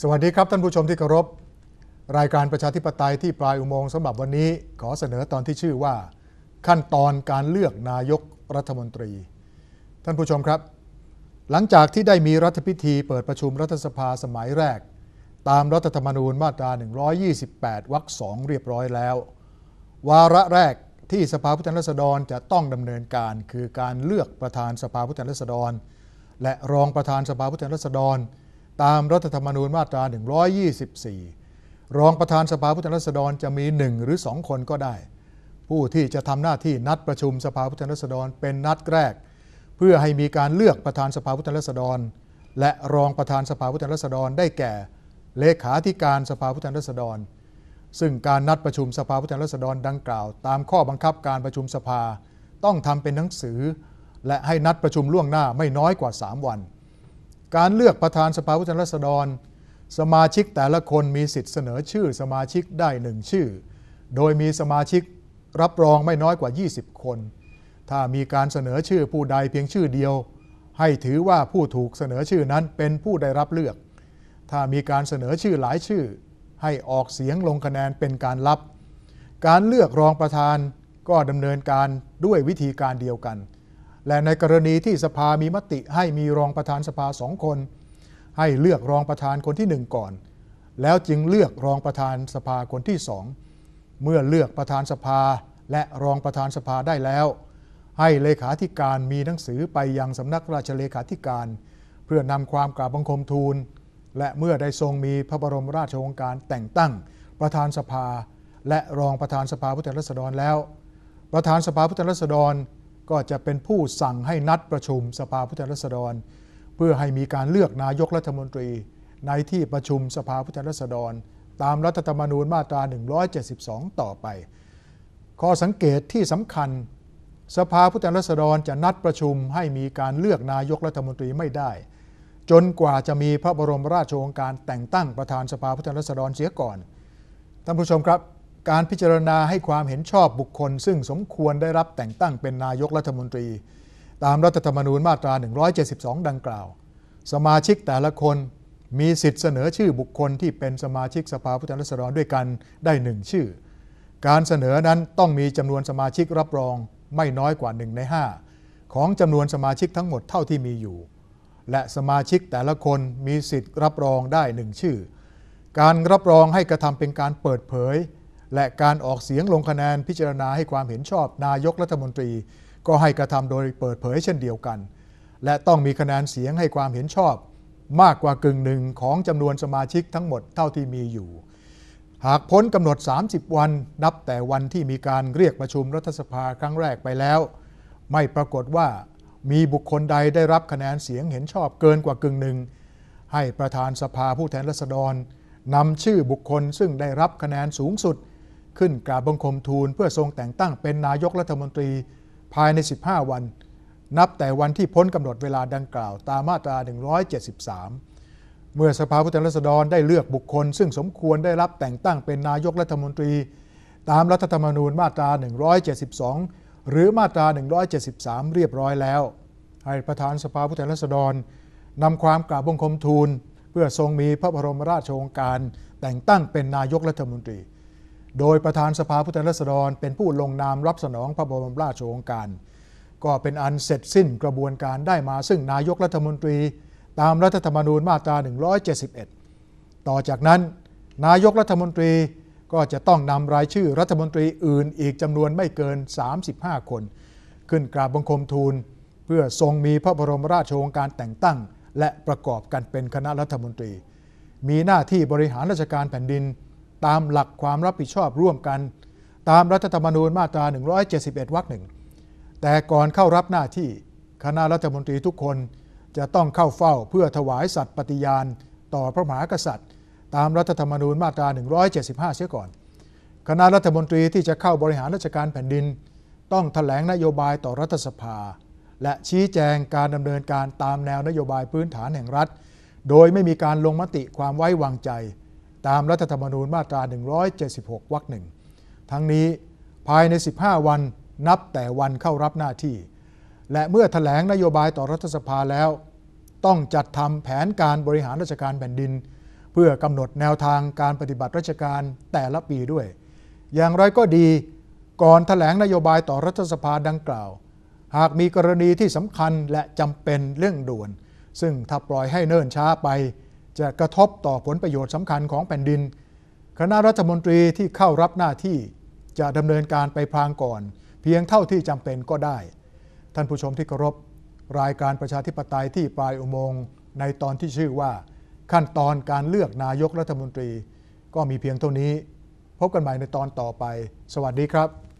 สวัสดีครับท่านผู้ชมที่เคารพ รายการประชาธิปไตยที่ปลายอุโมงค์สำหรับวันนี้ขอเสนอตอนที่ชื่อว่า ขั้นตอนการเลือกนายกรัฐมนตรี ท่านผู้ชมครับ หลังจากที่ได้มีรัฐพิธีเปิดประชุมรัฐสภาสมัยแรก ตามรัฐธรรมนูญมาตรา 128 วรรคสองเรียบร้อยแล้ว วาระแรกที่สภาผู้แทนราษฎรจะต้องดำเนินการคือการเลือกประธานสภาผู้แทนราษฎร และรองประธานสภาผู้แทนราษฎร ตามรัฐธรรมนูญมาตรา 124 รองประธานสภาผู้แทนราษฎรจะมี 1 หรือ 2 คนก็ได้ ผู้ที่จะทำหน้าที่นัดประชุมสภาผู้แทนราษฎรเป็นนัดแรก เพื่อให้มีการเลือกประธานสภาผู้แทนราษฎร และรองประธานสภาผู้แทนราษฎรได้แก่ เลขาธิการสภาผู้แทนราษฎร ซึ่งการนัดประชุมสภาผู้แทนราษฎรดังกล่าว ตามข้อบังคับการประชุมสภาต้องทำเป็นหนังสือ และให้นัดประชุมล่วงหน้าไม่น้อยกว่า 3 วัน การเลือกประธานสภาผู้แทนราษฎร สมาชิกแต่ละคนมีสิทธิ์เสนอชื่อ สมาชิกได้หนึ่งชื่อ โดยมีสมาชิกรับรองไม่น้อยกว่า 20 คน ถ้ามีการเสนอชื่อผู้ใดเพียงชื่อเดียว ให้ถือว่าผู้ถูกเสนอชื่อนั้นเป็นผู้ได้รับเลือก ถ้ามีการเสนอชื่อหลายชื่อ ให้ออกเสียงลงคะแนนเป็นการรับ การเลือกรองประธานก็ดำเนินการด้วยวิธีการเดียวกัน และในกรณีที่สภามีมติให้มีรองประธานสภาสองคน ให้เลือกรองประธานคนที่หนึ่งก่อน แล้วจึงเลือกรองประธานสภาคนที่สองเมื่อเลือกประธานสภาและรองประธานสภาได้แล้ว ให้เลขาธิการมีหนังสือไปยังสำนักราชเลขาธิการ เพื่อนำความกราบบังคมทูล และเมื่อได้ทรงมีพระบรมราชโองการแต่งตั้ง ประธานสภา และรองประธานสภาผู้แทนราษฎรแล้ว ประธานสภาผู้แทนราษฎร ก็จะเป็นผู้สั่งให้นัดประชุมสภาผู้แทนราษฎร เพื่อให้มีการเลือกนายกรัฐมนตรี ในที่ประชุมสภาผู้แทนราษฎร ตามรัฐธรรมนูญมาตรา 172 ต่อไป ข้อสังเกตที่สำคัญ สภาผู้แทนราษฎรจะนัดประชุมให้มีการเลือกนายกรัฐมนตรีไม่ได้ จนกว่าจะมีพระบรมราชโองการแต่งตั้งประธานสภาผู้แทนราษฎรเสียก่อนท่านผู้ชมครับ การพิจารณาให้ความเห็นชอบบุคคล ซึ่งสมควรได้รับแต่งตั้งเป็นนายกรัฐมนตรี ตามรัฐธรรมนูญมาตรา 172 ดังกล่าว สมาชิกแต่ละคนมีสิทธิเสนอชื่อบุคคลที่เป็นสมาชิกสภาผู้แทนราษฎรด้วยกันได้หนึ่งชื่อ การเสนอนั้นต้องมีจำนวนสมาชิกรับรองไม่น้อยกว่า1ใน5 ของจำนวนสมาชิกทั้งหมดเท่าที่มีอยู่ และสมาชิกแต่ละคนมีสิทธิ์รับรองได้หนึ่งชื่อ การรับรองให้กระทำเป็นการเปิดเผย และการออกเสียงลงคะแนนพิจารณาให้ความเห็นชอบนายกรัฐมนตรี ก็ให้กระทำโดยเปิดเผยเช่นเดียวกัน และต้องมีคะแนนเสียงให้ความเห็นชอบ มากกว่ากึ่งหนึ่งของจำนวนสมาชิกทั้งหมดเท่าที่มีอยู่ หากพ้นกำหนด 30 วันนับแต่วันที่มีการเรียกประชุมรัฐสภาครั้งแรกไปแล้ว ไม่ปรากฏว่ามีบุคคลใดได้รับคะแนนเสียงเห็นชอบเกินกว่ากึ่งหนึ่งให้ประธานสภาผู้แทนราษฎรนำชื่อบุคคลซึ่งได้รับคะแนนสูงสุด ขึ้นกราบบังคมทูลเพื่อทรงแต่งตั้งเป็นนายกรัฐมนตรีภายใน 15 วัน นับแต่วันที่พ้นกำหนดเวลาดังกล่าวตามมาตรา 173 เมื่อสภาผู้แทนราษฎรได้เลือกบุคคล ซึ่งสมควรได้รับแต่งตั้งเป็นนายกรัฐมนตรี ตามรัฐธรรมนูญมาตรา 172 หรือมาตรา 173 เรียบร้อยแล้ว ให้ประธานสภาผู้แทนราษฎรนำความกราบบังคมทูล เพื่อทรงมีพระบรมราชโองการแต่งตั้งเป็นนายกรัฐมนตรี โดยประธานสภาผู้แทนราษฎร เป็นผู้ลงนามรับสนองพระบรมราชโองการ ก็เป็นอันเสร็จสิ้นกระบวนการได้มาซึ่งนายกรัฐมนตรี ตามรัฐธรรมนูญมาตรา 171 ต่อจากนั้น นายกรัฐมนตรีก็จะต้องนำรายชื่อรัฐมนตรีอื่นอีกจำนวนไม่เกิน 35 คน ขึ้นกราบบังคมทูล เพื่อทรงมีพระบรมราชโองการแต่งตั้ง และประกอบกันเป็นคณะรัฐมนตรี มีหน้าที่บริหารราชการแผ่นดิน ตามหลักความรับผิดชอบร่วมกัน ตามรัฐธรรมนูญมาตรา 171 วรรคหนึ่งแต่ก่อนเข้ารับหน้าที่คณะรัฐมนตรีทุกคนจะต้องเข้าเฝ้าเพื่อถวายสัตย์ปฏิญาณ ต่อพระมหากษัตริย์ ตามรัฐธรรมนูญมาตรา 175 เสียก่อน คณะรัฐมนตรีที่จะเข้าบริหารราชการแผ่นดิน ต้องถแถลงนโยบายต่อรัฐสภา และชี้แจงการดำเนินการตามแนวนโยบายพื้นฐานแห่งรัฐ โดยไม่มีการลงมติความไว้วางใจ ตามรัฐธรรมนูญมาตรา 176 วรรคหนึ่งทั้งนี้ภายใน 15 วันนับแต่วันเข้ารับหน้าที่ และเมื่อถแถลงนโยบายต่อรัฐสภาแล้ว ต้องจัดทำแผนการบริหารราชการแผ่นดิน เพื่อกำหนดแนวทางการปฏิบัติราชการแต่ละปีด้วย อย่างไรก็ดีก่อนถแถลงนโยบายต่อรัฐสภาดังกล่าว หากมีกรณีที่สำคัญและจำเป็นเรื่องด่วน ซึ่งถ้าปล่อยให้เนิ่นช้าไป จะกระทบต่อผลประโยชน์สำคัญของแผ่นดิน คณะรัฐมนตรีที่เข้ารับหน้าที่จะดำเนินการไปพลางก่อน เพียงเท่าที่จำเป็นก็ได้ ท่านผู้ชมที่เคารพรายการประชาธิปไตยที่ปลายอุโมงค์ในตอนที่ชื่อว่า ขั้นตอนการเลือกนายกรัฐมนตรี ก็มีเพียงเท่านี้ พบกันใหม่ในตอนต่อไป สวัสดีครับ